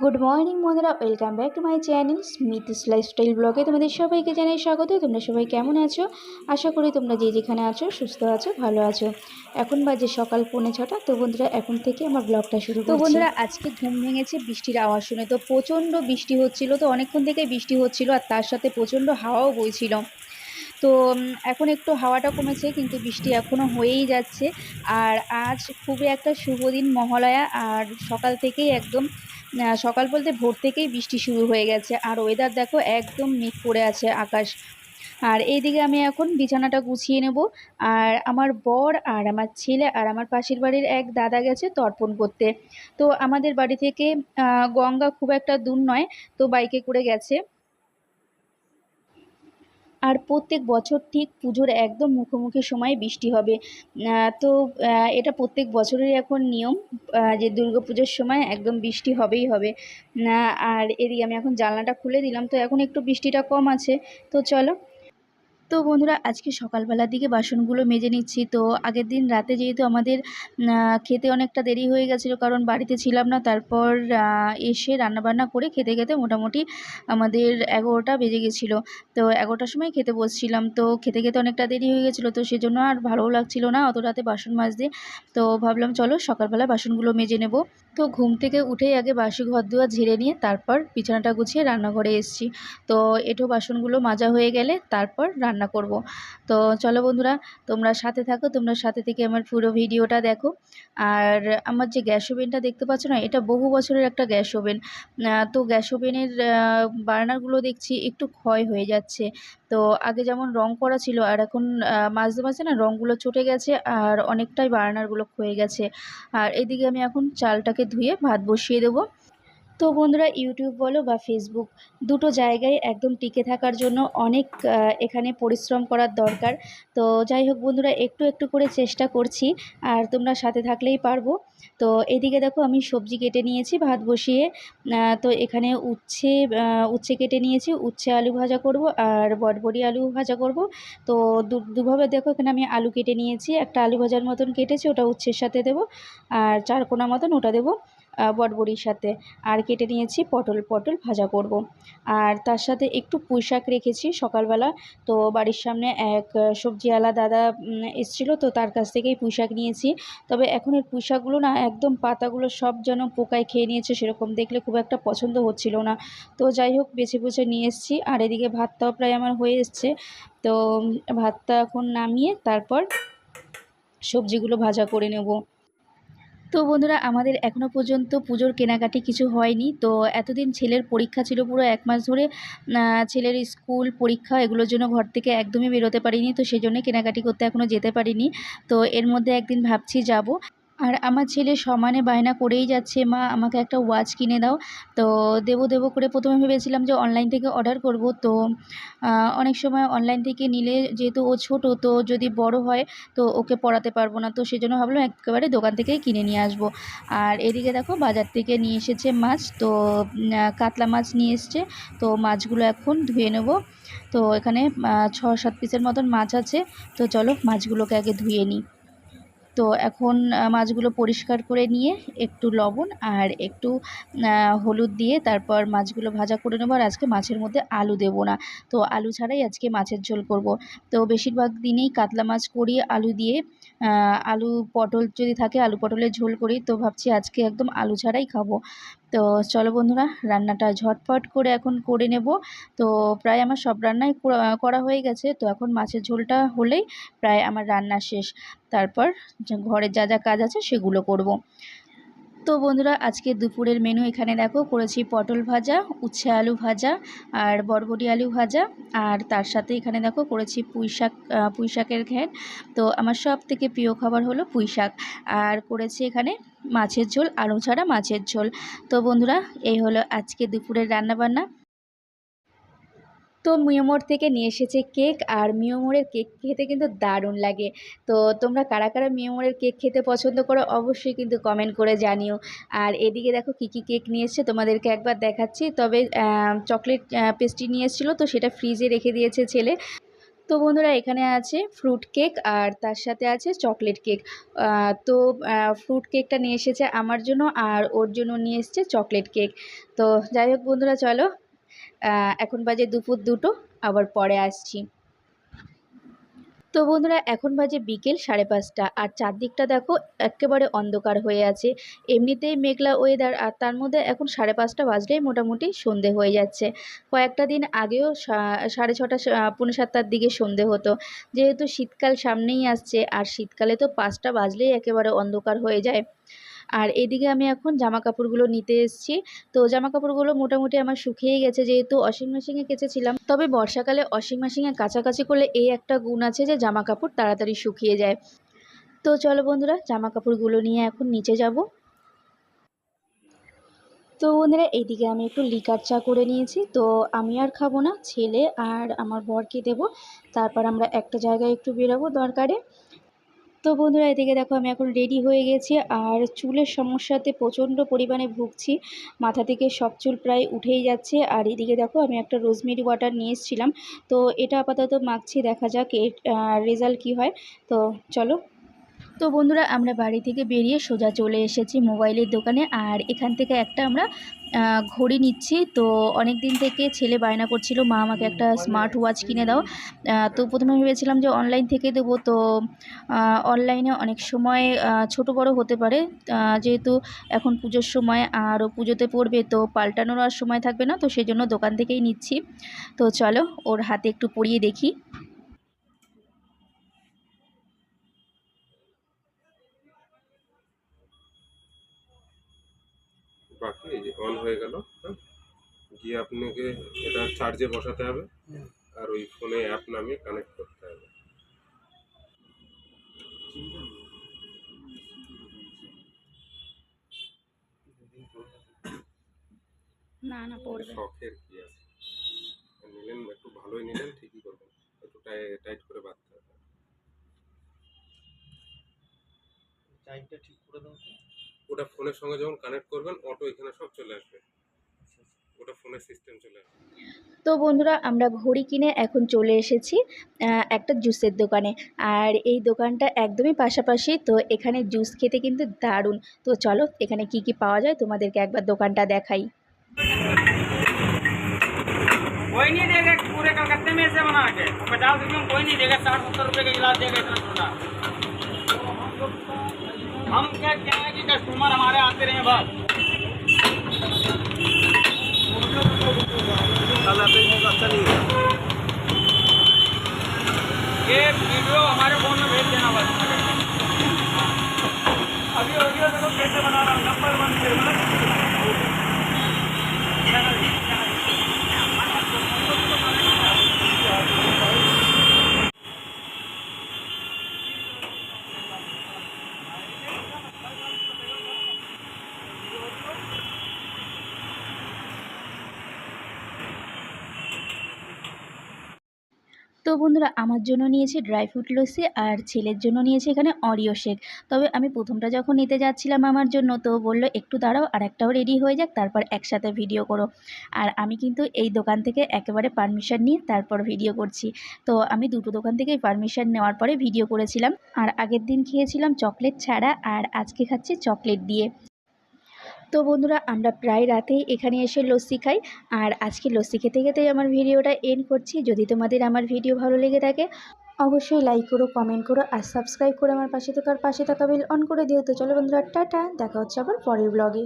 Good morning বন্ধুরা। Welcome back to my channel Smith's lifestyle ব্লগে। তোমাদের সবাইকে জানাই স্বাগত। তোমরা সবাই কেমন আছো? আশা করি তোমরা যে যেখানে আছো সুস্থ আছো ভালো আছো। এখন বাজে সকাল পৌনে ছটা। তো বন্ধুরা এখন থেকে আমার ব্লগটা শুরু তো বন্ধুরা আজকে ঘুম ভেঙেছে বৃষ্টির আওয়াজ শুনে। তো প্রচণ্ড বৃষ্টি হচ্ছিল। তো অনেকক্ষণ থেকে বৃষ্টি হচ্ছিল আর তার সাথে প্রচণ্ড হাওয়াও বইছিল। তো এখন একটু হাওয়াটা কমেছে কিন্তু বৃষ্টি এখনও হয়েই যাচ্ছে। আর আজ খুবই একটা শুভ দিন মহালয়া। আর সকাল থেকেই একদম সকাল বলতে ভোর থেকেই বৃষ্টি শুরু হয়ে গেছে। আর ওয়েদার দেখো একদম মেঘ পড়ে আছে আকাশ। আর এইদিকে আমি এখন বিছানাটা গুছিয়ে নেব। আর আমার বর আর আমার ছেলে আর আমার পাশের বাড়ির এক দাদা গেছে তর্পণ করতে। তো আমাদের বাড়ি থেকে গঙ্গা খুব একটা দূর নয়, তো বাইকে করে গেছে। আর প্রত্যেক বছর ঠিক পুজোর একদম মুখোমুখি সময়ে বৃষ্টি হবে। তো এটা প্রত্যেক বছরেরই এখন নিয়ম যে পুজোর সময় একদম বৃষ্টি হবেই হবে। আর এদিকে আমি এখন জানলাটা খুলে দিলাম, তো এখন একটু বৃষ্টিটা কম আছে। তো চলো তো বন্ধুরা, আজকে সকালবেলার দিকে বাসনগুলো মেজে নিচ্ছি। তো আগের দিন রাতে যেহেতু আমাদের খেতে অনেকটা দেরি হয়ে গেছিল, কারণ বাড়িতে ছিলাম না, তারপর এসে রান্নাবান্না করে খেতে খেতে মোটামুটি আমাদের এগারোটা বেজে গেছিল। তো এগারোটার সময় খেতে বসছিলাম। তো খেতে খেতে অনেকটা দেরি হয়ে গেছিল, তো সেজন্য আর ভালোও লাগছিল না অত রাতে বাসন মাজতে। তো ভাবলাম, চলো সকালবেলা বাসনগুলো মেজে নেব। তো ঘুম থেকে উঠেই আগে বাসি ঘর দুয়ার ঝেড়ে নিয়ে তারপর বিছানাটা গুছিয়ে রান্নাঘরে এসেছি। তো এঁঠো বাসনগুলো মাজা হয়ে গেলে তারপর রান্না করব। তো চলো বন্ধুরা, তোমরা সাথে থাকো, তোমরা সাথে থেকে আমার পুরো ভিডিওটা দেখো। আর আমার যে গ্যাস ওভেনটা দেখতে পাচ্ছ না, এটা বহু বছরের একটা গ্যাস ওভেন। তো গ্যাস ওভেনের বার্নারগুলো দেখছি একটু ক্ষয় হয়ে যাচ্ছে। তো আগে যেমন রং করা ছিল, আর এখন মাঝে মাঝে না রঙগুলো চটে গেছে, আর অনেকটাই বার্নারগুলো ক্ষয়ে গেছে। আর এদিকে আমি এখন চালটাকে ধুয়ে ভাত বসিয়ে দেবো। তো বন্ধুরা ইউটিউব বলো বা ফেসবুক দুটো জায়গায় একদম টিকে থাকার জন্য অনেক এখানে পরিশ্রম করার দরকার। তো যাই হোক বন্ধুরা, একটু একটু করে চেষ্টা করছি, আর তোমরা সাথে থাকলেই পারব। তো এদিকে দেখো, আমি সবজি কেটে নিয়েছি, ভাত বসিয়ে তো এখানে উচ্ছে উচ্ছে কেটে নিয়েছি, উচ্ছে আলু ভাজা করব, আর বটবড়ি আলু ভাজা করব। তো দুভাবে দেখো, এখানে আমি আলু কেটে নিয়েছি, একটা আলু ভাজার মতন কেটেছি, ওটা উচ্ছের সাথে দেবো, আর চারকোনা মতন ওটা দেবো। বটবড়ির সাথে। আর কেটে নিয়েছি পটল পটল ভাজা করব। আর তার সাথে একটু পুঁই শাক রেখেছি সকালবেলা। তো বাড়ির সামনে এক সবজিওয়ালা দাদা এসেছিল, তো তার কাছ থেকেই পুঁই শাক নিয়েছি। তবে এখন এর পুঁই শাকগুলো না, একদম পাতাগুলো সব যেন পোকায় খেয়ে নিয়েছে, সেরকম দেখলে খুব একটা পছন্দ হচ্ছিল না। তো যাই হোক, বেছে বুঝে নিয়ে এসেছি। আর এদিকে ভাতটাও প্রায় আমার হয়ে এসছে। তো ভাতটা এখন নামিয়ে তারপর সবজিগুলো ভাজা করে নেব। তো বন্ধুরা, আমাদের এখনও পর্যন্ত পুজোর কেনাকাটি কিছু হয়নি। তো এতদিন ছেলের পরীক্ষা ছিল পুরো এক মাস ধরে। ছেলের স্কুল পরীক্ষা এগুলোর জন্য ঘর থেকে একদমই বেরোতে পারিনি। তো সেই জন্য কেনাকাটি করতে এখনও যেতে পারিনি। তো এর মধ্যে একদিন ভাবছি যাব। আর আমার ছেলে সমানে বায়না করেই যাচ্ছে, মা আমাকে একটা ওয়াচ কিনে দাও। তো দেবো দেবো করে প্রথমে ভেবেছিলাম যে অনলাইন থেকে অর্ডার করব। তো অনেক সময় অনলাইন থেকে নিলে যেহেতু ও ছোটো, তো যদি বড় হয় তো ওকে পড়াতে পারব না। তো সেজন্য ভাবলাম একেবারে দোকান থেকেই কিনে নিয়ে আসব। আর এদিকে দেখো বাজার থেকে নিয়ে এসেছে মাছ। তো কাতলা মাছ নিয়ে এসছে। তো মাছগুলো এখন ধুয়ে নেব। তো এখানে ছ সাত পিসের মতন মাছ আছে। তো চলো মাছগুলোকে আগে ধুয়ে নিই। তো এখন মাছগুলো পরিষ্কার করে নিয়ে একটু লবণ আর একটু হলুদ দিয়ে তারপর মাছগুলো ভাজা করে নেব। আর আজকে মাছের মধ্যে আলু দেবো না। তো আলু ছাড়াই আজকে মাছের ঝোল করব। তো বেশিরভাগ দিনেই কাতলা মাছ করি, আলু দিয়ে। আলু পটল যদি থাকে, আলু পটলের ঝোল করি, তো ভাবছি আজকে একদম আলু ছাড়াই খাব। তো চলো বন্ধুরা, রান্নাটা ঝটপট করে এখন করে নেব। তো প্রায় আমার সব রান্নাই করা- হয়ে গেছে। তো এখন মাছের ঝোলটা হলেই প্রায় আমার রান্না শেষ। তারপর ঘরের ঘরে যা যা কাজ আছে সেগুলো করব। তো বন্ধুরা, আজকে দুপুরের মেনু এখানে দেখো, করেছি পটল ভাজা, উচ্ছে আলু ভাজা আর বরবটি আলু ভাজা। আর তার সাথে এখানে দেখো, করেছি পুঁই শাক পুঁই শাকের ঘ্যাট। তো আমার সব থেকে প্রিয় খাবার হলো পুঁই শাক। আর করেছি এখানে মাছের ঝোল, আলু ছাড়া মাছের ঝোল। তো বন্ধুরা, এই হলো আজকে দুপুরের রান্নাবান্না। তো মিয়মোর থেকে নিয়ে এসেছে কেক আর মিয়মোরের কেক খেতে কিন্তু দারুণ লাগে। তো তোমরা কারা কারা মিয়মোরের কেক খেতে পছন্দ করো অবশ্যই কিন্তু কমেন্ট করে জানিও। আর এদিকে দেখো কী কী কেক নিয়ে এসছে, তোমাদেরকে একবার দেখাচ্ছি। তবে চকলেট পেস্ট্রি নিয়ে এসেছিল, তো সেটা ফ্রিজে রেখে দিয়েছে ছেলে। তো বন্ধুরা এখানে আছে ফ্রুট কেক আর তার সাথে আছে চকলেট কেক তো ফ্রুট কেকটা নিয়ে এসেছে আমার জন্য আর ওর জন্য নিয়ে এসেছে চকলেট কেক তো যাই হোক বন্ধুরা চলো এখন বাজে দুপুর দুটো, আবার পরে আসছি। তো বন্ধুরা, এখন বাজে বিকেল সাড়ে পাঁচটা, আর চারদিকটা দেখো একেবারে অন্ধকার হয়ে আছে। এমনিতেই মেঘলা ওয়েদার আর তার মধ্যে এখন সাড়ে পাঁচটা বাজলেই মোটামুটি সন্ধে হয়ে যাচ্ছে। কয়েকটা দিন আগেও সাড়ে ছটা পৌনে সাতটার দিকে সন্ধে হতো। যেহেতু শীতকাল সামনেই আসছে, আর শীতকালে তো পাঁচটা বাজলেই একেবারে অন্ধকার হয়ে যায়। আর এদিকে আমি এখন জামা কাপড়গুলো নিতে এসেছি। তো জামা কাপড়গুলো মোটামুটি আমার শুকিয়ে গেছে, যেহেতু ওয়াশিং মেশিনে কেচেছিলাম। তবে বর্ষাকালে ওয়াশিং মেশিনে কাছাকাছি করলে এই একটা গুণ আছে যে জামা কাপড় তাড়াতাড়ি শুকিয়ে যায়। তো চলো বন্ধুরা জামা কাপড়গুলো নিয়ে এখন নিচে যাব। তো বন্ধুরা এইদিকে আমি একটু লিকার চা করে নিয়েছি। তো আমি আর খাব না, ছেলে আর আমার বরকে দেবো। তারপর আমরা একটা জায়গায় একটু বেরোবো দরকারে। তো বন্ধুরা, এদিকে দেখো আমি এখন রেডি হয়ে গেছি। আর চুলের সমস্যাতে প্রচণ্ড পরিমাণে ভুগছি। মাথা থেকে সব চুল প্রায় উঠেই যাচ্ছে। আর এদিকে দেখো আমি একটা রোজমেরি ওয়াটার নিয়ে এসেছিলাম। তো এটা আপাতত মাখছি, দেখা যাক এর রেজাল্ট কী হয়। তো চলো। তো বন্ধুরা, আমরা বাড়ি থেকে বেরিয়ে সোজা চলে এসেছি মোবাইলের দোকানে। আর এখান থেকে একটা আমরা ঘড়ি নিচ্ছি। তো অনেক দিন থেকে ছেলে বায়না করছিল, মা, আমাকে একটা স্মার্ট ওয়াচ কিনে দাও। তো প্রথমে ভেবেছিলাম যে অনলাইন থেকে দেবো। তো অনলাইনে অনেক সময় ছোট বড় হতে পারে। যেহেতু এখন পুজোর সময়, আরও পুজোতে পড়বে, তো পাল্টানোর আর সময় থাকবে না। তো সেই জন্য দোকান থেকেই নিচ্ছি। তো চলো, ওর হাতে একটু পরিয়ে দেখি। বাকি এই যে অন হয়ে গেল হ্যাঁ? গিয়ে আপনাকে এটা চার্জে বসাতে হবে আর ওই ফোনে অ্যাপ নামিয়ে কানেক্ট করতে হবে। না না পড়বে। শখের কি আছে? নিলেন একটু ভালোই নিলেন ঠিকই করবেন। একটু টাইট করে বাঁধতে হবে। টাইমটা ঠিক করে দাও তো? ওটা ফোনের সঙ্গে যখন কানেক্ট করবেন অটো এখানে সব চলে আসবে ওটা ফোনের সিস্টেম চলে আসবে তো বন্ধুরা আমরা ঘড়ি কিনে এখন চলে এসেছি আহ, একটা জুসের দোকানে আর এই দোকানটা একদমই পাশাপাশি তো এখানে জুস খেতে কিন্তু দারুণ তো চলো এখানে কি কি পাওয়া যায় তোমাদেরকে একবার দোকানটা দেখাই कोई नहीं देगा पूरे कलकत्ते में ऐसे बना के पचास रुपये में कोई नहीं देगा साठ सत्तर रुपये का गिलास देगा इतना छोटा हम क्या क्या है कि कस्टमर हमारे आते रहे बस ये वीडियो हमारे फोन में भेज देना बस अभी वीडियो देखो कैसे बना रहा हूँ नंबर वन पे তো বন্ধুরা আমার জন্য নিয়েছি ড্রাই ফ্রুট লস্যি আর ছেলের জন্য নিয়েছি এখানে অরিও শেক তবে আমি প্রথমটা যখন নিতে যাচ্ছিলাম আমার জন্য, তো বলল, একটু দাঁড়াও, আর একটাও রেডি হয়ে যাক, তারপর একসাথে ভিডিও করো। আর আমি কিন্তু এই দোকান থেকে একেবারে পারমিশন নিয়ে তারপর ভিডিও করছি। তো আমি দুটো দোকান থেকেই পারমিশন নেওয়ার পরে ভিডিও করেছিলাম। আর আগের দিন খেয়েছিলাম চকলেট ছাড়া, আর আজকে খাচ্ছি চকলেট দিয়ে। তো বন্ধুরা, আমরা প্রায় রাতেই এখানে এসে লস্যি খাই। আর আজকে লস্যি খেতে খেতেই আমার ভিডিওটা এন্ড করছি। যদি তোমাদের আমার ভিডিও ভালো লেগে থাকে, অবশ্যই লাইক করো কমেন্ট করো, আর সাবস্ক্রাইব করে আমার পাশে থাকার পাশে থাকা বেল অন করে দিও। তো চলো বন্ধুরা, টাটা, দেখা হচ্ছে আবার পরের ব্লগে